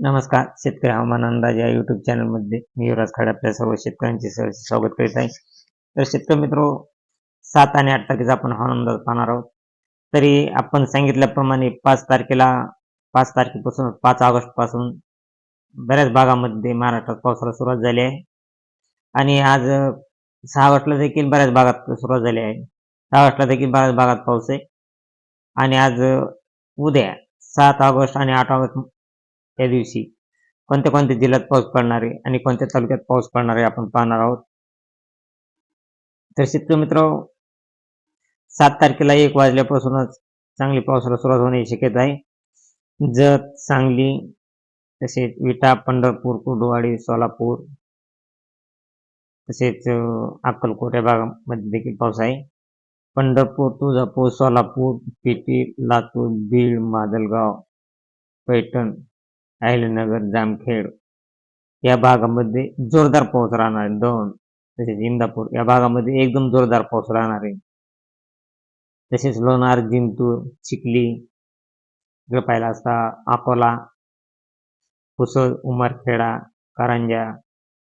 नमस्कार. शेतकरी हवामान अंदाज या युट्यूब चॅनलमध्ये मी युवराज खाडे आपल्या सर्व शेतकऱ्यांचे सहर्ष स्वागत करीत आहे. तर शेतकरी मित्र सात आणि आठ तारखेचा आपण हवामान अंदाज पाहणार आहोत. तरी आपण सांगितल्याप्रमाणे पाच तारखेला पाच तारखेपासून पाच ऑगस्टपासून बऱ्याच भागामध्ये महाराष्ट्रात पावसाला सुरुवात झाली आहे. आणि आज सहा ऑगस्टला देखील बऱ्याच भागात सुरुवात झाली आहे. सहा ऑगस्टला देखील बऱ्याच भागात पाऊस आहे. आणि आज उद्या सात ऑगस्ट आणि आठ ऑगस्ट या दिवशी. कोणत्या कोणत्या जिल्ह्यात पाऊस पडणार आहे आणि कोणत्या तालुक्यात पाऊस पडणार आहे आपण पाहणार आहोत. तर शेतकरी मित्र सात तारखेला एक वाजल्यापासूनच चांगली पावसाला सुरुवात होण्याची शक्यता आहे. जत सांगली तसेच विटा पंढरपूर कुर्डुवाडी सोलापूर तसेच अक्कलकोट या भागामध्ये देखील पाऊस आहे. पंढरपूर तुळजापूर सोलापूर पेटी लातूर बीड माजलगाव पैठण अहिल्यानगर जामखेड या भागामध्ये जोरदार पाऊस राहणार आहे. दोन तसेच इंदापूर या भागामध्ये एकदम जोरदार पाऊस राहणार आहे. तसेच लोणार जिंतूर चिखली इकडे पाहिला असता अकोला पुसद उमरखेडा कारंजा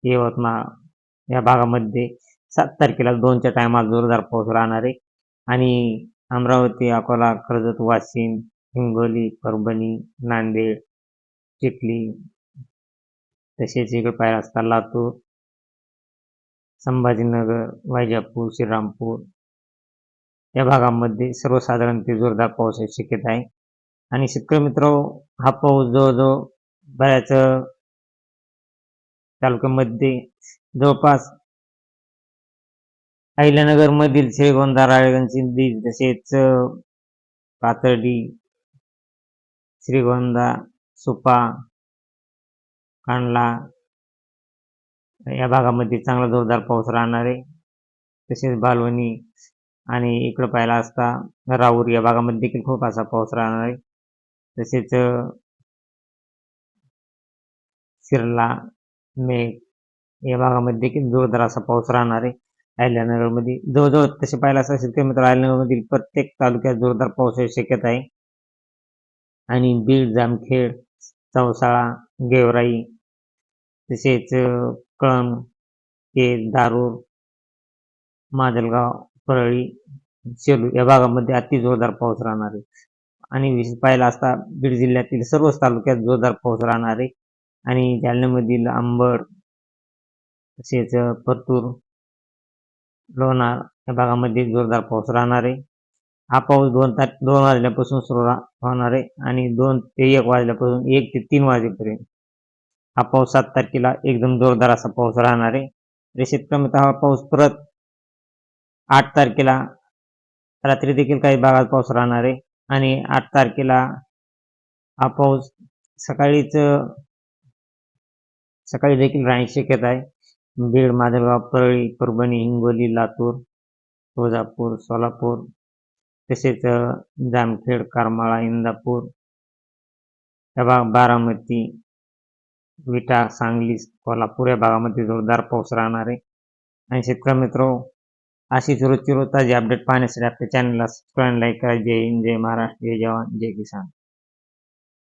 यवतमाळ या भागामध्ये सात तारखेला दोनच्या टायमाला जोरदार पाऊस राहणार आहे. आणि अमरावती अकोला कर्जत वाशिम हिंगोली परभणी नांदेड चिखली तसेच इकडे पाहिला असता लातूर संभाजीनगर वैजापूर श्रीरामपूर. या भागामध्ये सर्वसाधारण ते जोरदार पावसाची शक्यता आहे. आणि शेतकरी मित्र हा पाऊस जवळजवळ बऱ्याच तालुक्यामध्ये जवळपास अहिल्यानगरमधील श्रीगोंदा राळेगण सिंधी तसेच पातर्डी पाथर्डी श्रीगोंदा सुपा कांडला या भागामध्ये चांगला जोरदार पाऊस राहणार आहे. तसेच बालवणी आणि इकडं पाहिला असता राऊर या भागामध्ये देखील खूप असा पाऊस राहणार आहे. तसेच सिरला मेघ या भागामध्ये देखील जोरदार असा पाऊस राहणार आहे. अहिल्यानगरमध्ये जवळजवळ तसे पाहिलं असता शेतकरी मित्र अहिल्यानगरमधील प्रत्येक तालुक्यात जोरदार पावसाची शक्यता आहे. आणि बीड जामखेड चौसाळा गेवराई तसेच अं, कळंब केज दारूर माजलगाव परळी सेलू या भागामध्ये अति जोरदार पाऊस राहणार आहे. आणि विशेष पाहिला असता बीड जिल्ह्यातील सर्वच तालुक्यात जोरदार पाऊस राहणार आहे. आणि जालन्यामधील आंबड तसेच परतूर लोणार या भागामध्ये जोरदार पाऊस राहणार आहे. हा पाऊस दोन तार दोन वाजल्यापासून सुरू होणार आहे आणि दोन ते एक वाजल्यापासून एक ते तीन वाजेपर्यंत हा पाऊस सात तारखेला एकदम जोरदार असा पाऊस राहणार आहे. म्हणजे रेषेत शेतकरी हा पाऊस परत आठ तारखेला रात्री देखील काही भागात पाऊस राहणार आहे. आणि आठ तारखेला हा पाऊस सकाळीच सकाळी देखील राहण्याची शक्यता आहे. बीड माजलगाव परळी परभणी हिंगोली लातूर तुळजापूर सोलापूर तसेच जामखेड करमाळा इंदापूर या भाग बारामती विटा सांगली कोल्हापूर या भागामध्ये जोरदार पाऊस राहणार आहे. आणि शेतकरी मित्र अशीच रोजची रोज ताजी अपडेट पाहण्यासाठी आपल्या चॅनलला सबस्क्राईब लाईक करा. जय हिंद जय महाराष्ट्र जय जवान जय किसान.